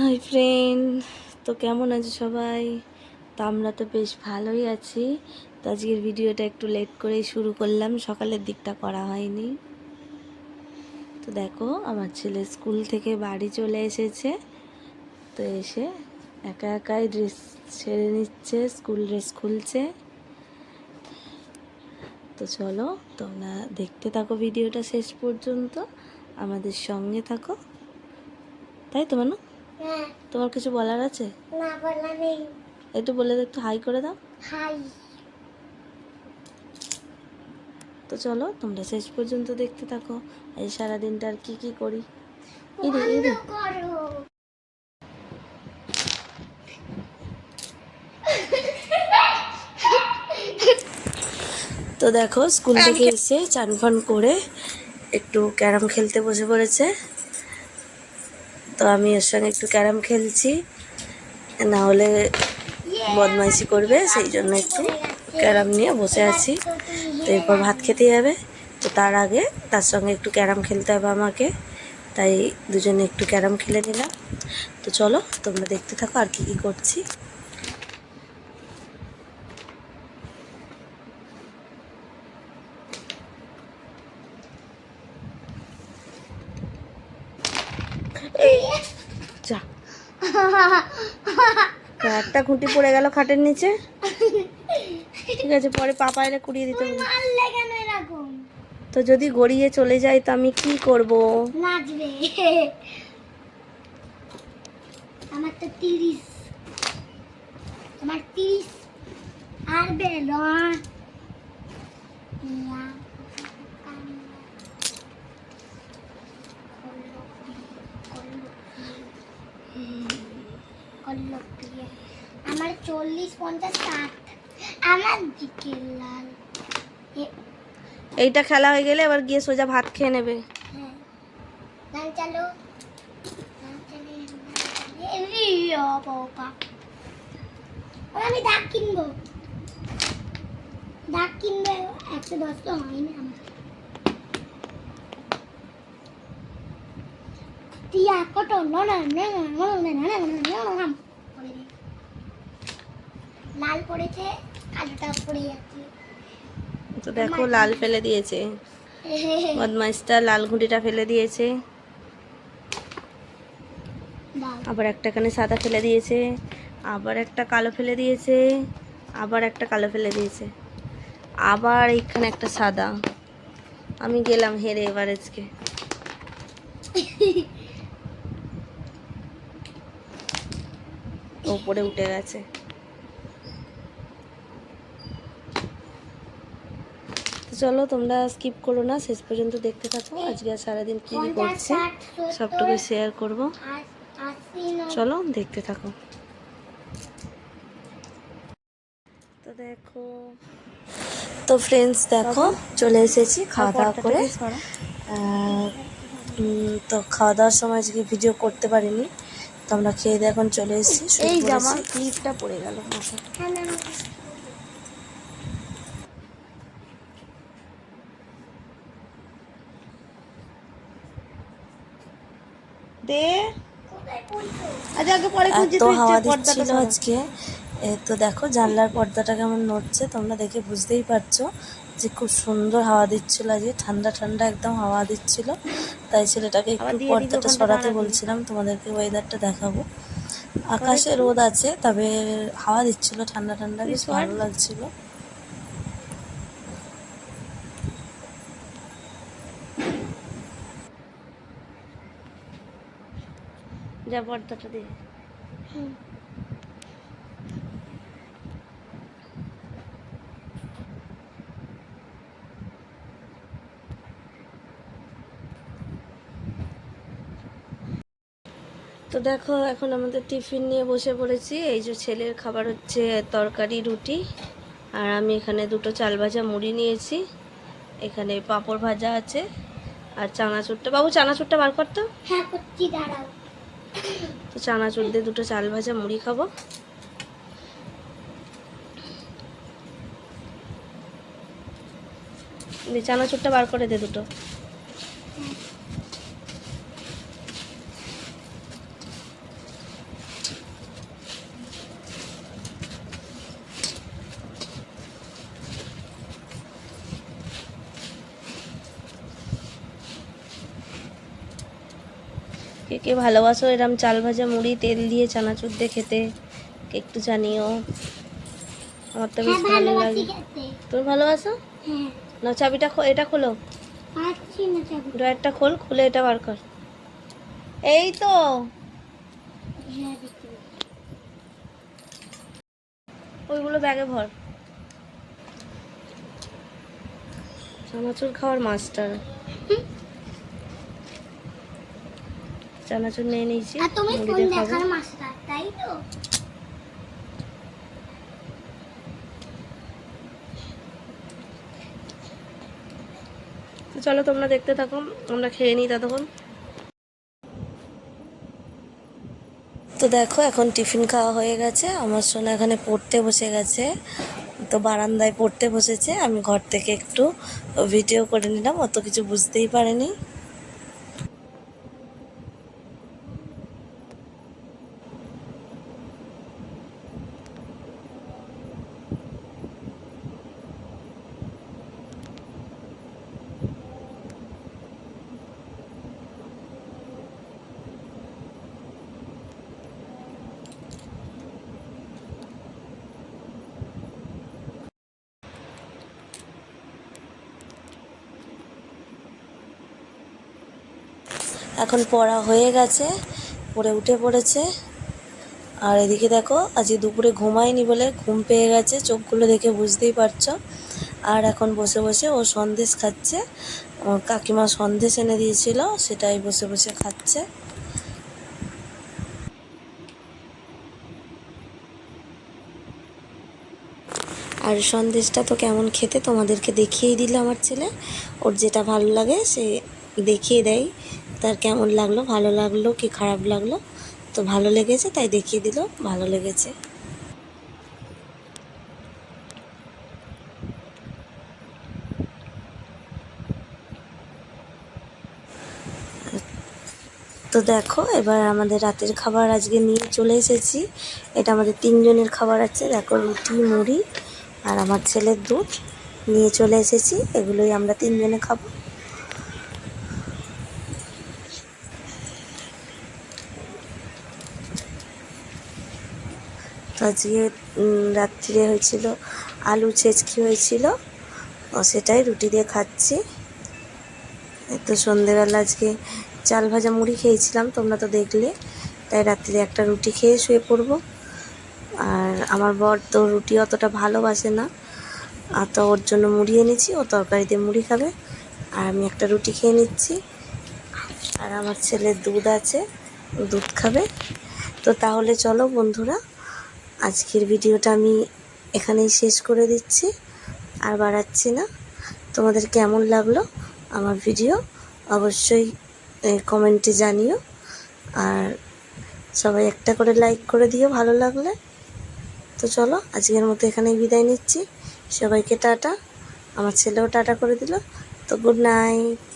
Hi friend তো কেমন আছো সবাই? তো আমরা তো বেশ ভালোই আছি। তো আজকের ভিডিওটা একটু লেট করেই শুরু করলাম। সকালের দিকটা করা হয়নি। তো দেখো, আমার ছেলে স্কুল থেকে বাড়ি চলে এসেছে। তো এসে একা একাই ড্রেস ছেড়ে নিচ্ছে স্কুল ড্রেস খুলছে। তো চলো, তোমরা দেখতে থাকো ভিডিওটা শেষ পর্যন্ত। আমাদের সঙ্গে থাকো। তাই তো, মানু? হ্যাঁ তোমার কিছু বলার আছে? না বলা নেই। একটু বলে দাও, একটু হাই করে দাও। হাই তো চলো তোমরা শেষ পর্যন্ত দেখতে থাকো। এই সারাদিনটা আর কি কি করি? ইরে করো। তো দেখো স্কুল থেকে এসে চান ফান করে একটু ক্যারাম খেলতে বসে পড়েছে। তো আমি ওর সঙ্গে একটু ক্যারাম খেলছি। না হলে বদমাইশি করবে, সেই জন্য একটু ক্যারাম নিয়ে বসে আছি। তো এরপর ভাত খেতে যাবে। তো তার আগে তার সঙ্গে একটু ক্যারাম খেলতে হবে আমাকে। তাই দুজনে একটু ক্যারাম খেলে নিলাম। তো চলো তোমরা দেখতে থাকো আর কি কি করছি। যা। একটা খুঁটি পড়ে গেল খাটের নিচে। ঠিক আছে পরে পাপা এলে কুড়িয়ে দিতে হবে। তো যদি গড়িয়ে চলে যায় তো আমি কি করব? নাচবে। আমার তো তিরিশ। তোমার তিরিশ। আর আমার চল্লিশ পঞ্চাশ ষাট আমার দিকে লাল এইটা খেলা হয়ে গেলে এবার গিয়ে সোজা ভাত খেয়ে নেবে হ্যাঁ চালু আমি দাগ কিনবো দাগ কিনবে একশো দশ তো হয়নি আমার টিয়া কত না না না না না না না না না না না লাল পড়েছে কালোটা পড়ে যাচ্ছে। তো দেখো লাল ফেলে দিয়েছে। বদমাইশটা লাল ঘুঁটিটা ফেলে দিয়েছে। আবার একটা এখানে সাদা ফেলে দিয়েছে আবার একটা কালো ফেলে দিয়েছে আবার একটা কালো ফেলে দিয়েছে আবার এইখানে একটা সাদা। আমি গেলাম হেরে এবার আজকে ওপরে উঠে গেছে। চলো তোমরা স্কিপ করো না শেষ পর্যন্ত দেখতে থাকো। আজকে আর সারাদিন কী কী করছে সবটুকু শেয়ার করব। চলো দেখতে থাকো। তো দেখো তো ফ্রেন্ডস দেখো চলে এসেছি খাওয়া দাওয়া করে। তো খাওয়া দাওয়ার সময় আজকে ভিডিও করতে পারিনি। তো আমরা খেয়ে দিয়ে এখন চলে এসেছি এই জামা। ক্লিপটা পড়ে গেল। হ্যাঁ। দে। খুঁজছি, এত হাওয়া দিচ্ছিল আজকে। তো দেখো জানলার পর্দাটা কেমন নড়ছে তোমরা দেখে বুঝতেই পারছ যে খুব সুন্দর হাওয়া দিচ্ছিল আজকে। ঠান্ডা ঠান্ডা একদম হাওয়া দিচ্ছিল। তাই ছেলেটাকে একটু পর্দাটা সরাতে বলছিলাম তোমাদেরকে ওয়েদারটা দেখাবো। আকাশে রোদ আছে তবে হাওয়া দিচ্ছিল ঠান্ডা ঠান্ডা বেশ ভালো লাগছিল। যা পর্দাটা দিয়ে তো দেখো এখন আমাদের টিফিন নিয়ে বসে পড়েছি। এই যে ছেলের খাবার হচ্ছে তরকারি রুটি। আর আমি এখানে দুটো চাল ভাজা মুড়ি নিয়েছি। এখানে পাঁপড় ভাজা আছে। আর চানাচুরটা বাবু চানাচুরটা বার করতো হ্যাঁ করছি দাঁড়াও। তো চানাচুর দিয়ে দুটো চাল ভাজা মুড়ি খাব। চানাচুরটা বার করে দে দুটো। কে কে ভালোবাসো এরম চাল ভাজা মুড়ি তেল দিয়ে চানাচুর দিয়ে খেতে কে একটু জানিও। আমার তো বেশ হ্যাঁ ভালো লাগে। তুমি ভালোবাসো? হ্যাঁ। না চাবিটা খো- এটা খোলো। ড্রয়ারটা খোল খুলে এটা বার কর। এই তো। ওইগুলো ব্যাগে ভর। চানাচুর খাওয়ার মাস্টার। চানাচুর নিয়ে নিয়েছি। আর তুমি ফোন দেখার মাস্টার তাই তো? তো চলো তোমরা দেখতে থাকো আমরা খেয়ে নিই ততক্ষণ। তো দেখো এখন টিফিন খাওয়া হয়ে গেছে। আমার সোনা এখানে পড়তে বসে গেছে। তো বারান্দায় পড়তে বসেছে। আমি ঘর থেকে একটু ভিডিও করে নিলাম অত কিছু বুঝতেই পারেনি। এখন পড়া হয়ে গেছে, পড়ে উঠে পড়েছে। আর এদিকে দেখো, আজকে দুপুরে ঘুমায়নি বলে ঘুম পেয়ে গেছে, চোখগুলো দেখে বুঝতেই পারছ। আর এখন বসে বসে ও সন্দেশ খাচ্ছে। ওর কাকিমা সন্দেশ এনে দিয়েছিল, সেটাই বসে বসে খাচ্ছে। আর সন্দেশটা তো কেমন খেতে তোমাদেরকে দেখিয়েই দিল আমার ছেলে। ওর যেটা ভালো লাগে সে দেখিয়ে দেয়। তার কেমন লাগল? ভালো লাগল কি খারাপ লাগল? তো ভালো লেগেছে, তাই দেখিয়ে দিল, ভালো লেগেছে। তো দেখো, এবার আমাদের রাতের খাবার আজকে নিয়ে চলে এসেছি। এটা আমাদের তিনজনের খাবার আছে, দেখো রুটি, মুড়ি আর আমার ছেলের দুধ। নিয়ে চলে এসেছি, এগুলোই আমরা তিনজনে খাব। আজকে রাত্রিরে হয়েছিল আলু ছেচকি হয়েছিল। সেটাই রুটি দিয়ে খাচ্ছি। তো সন্ধেবেলা আজকে চাল ভাজা মুড়ি খেয়েছিলাম, তোমরা তো দেখলে। তাই রাত্রিরে একটা রুটি খেয়ে শুয়ে পড়ব। আর আমার বর তো রুটি অতটা ভালোবাসে না। আর তো ওর জন্য মুড়ি এনেছি, ও তরকারি দিয়ে মুড়ি খাবে। আর আমি একটা রুটি খেয়ে নিচ্ছি। আর আমার ছেলের দুধ আছে, দুধ খাবে। তো তাহলে চলো বন্ধুরা আজকের ভিডিওটা আমি এখানেই শেষ করে দিচ্ছি। আর বাড়াচ্ছি না। তোমাদের কেমন লাগল আমার ভিডিও? অবশ্যই কমেন্টে জানিও। আর সবাই একটা করে লাইক করে দিও ভালো লাগলে। তো চলো, আজকের মতো এখানেই বিদায় নিচ্ছি। সবাইকে টাটা। আমার ছেলেও টাটা করে দিল। তো গুড নাইট।